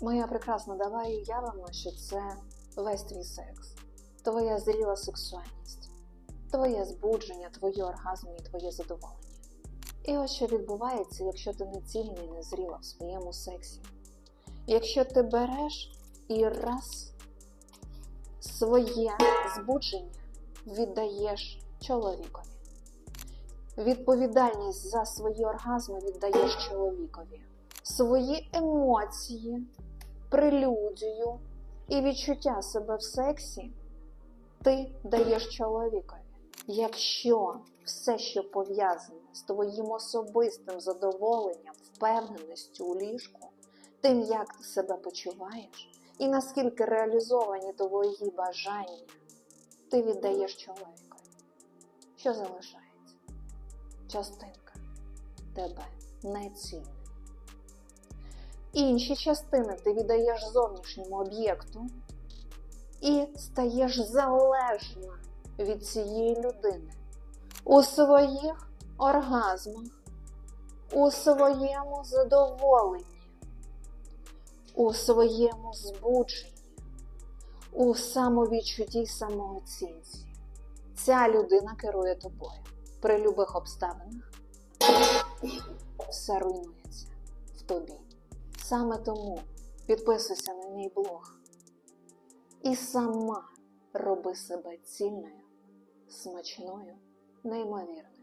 Моя прекрасна, давай уявимо, що це весь твій секс, твоя зріла сексуальність, твоє збудження, твої оргазми і твоє задоволення. І ось що відбувається, якщо ти не цільна і не зріла в своєму сексі. Якщо ти береш і раз своє збудження віддаєш чоловікові. Відповідальність за свої оргазми віддаєш чоловікові. Свої емоції, прелюдію і відчуття себе в сексі ти даєш чоловікові. Якщо все, що пов'язане з твоїм особистим задоволенням, впевненістю у ліжку, тим, як ти себе почуваєш, і наскільки реалізовані твої бажання, ти віддаєш чоловікові. Що залишається? Частинка тебе не цінна. Інші частини ти віддаєш зовнішньому об'єкту і стаєш залежна від цієї людини у своїх оргазмах, у своєму задоволенні, у своєму збудженні, у самовідчутті й самооцінці. Ця людина керує тобою. При любих обставинах все руйнується в тобі. Саме тому підписуйся на мій блог і сама роби себе цільною, смачною, неймовірною.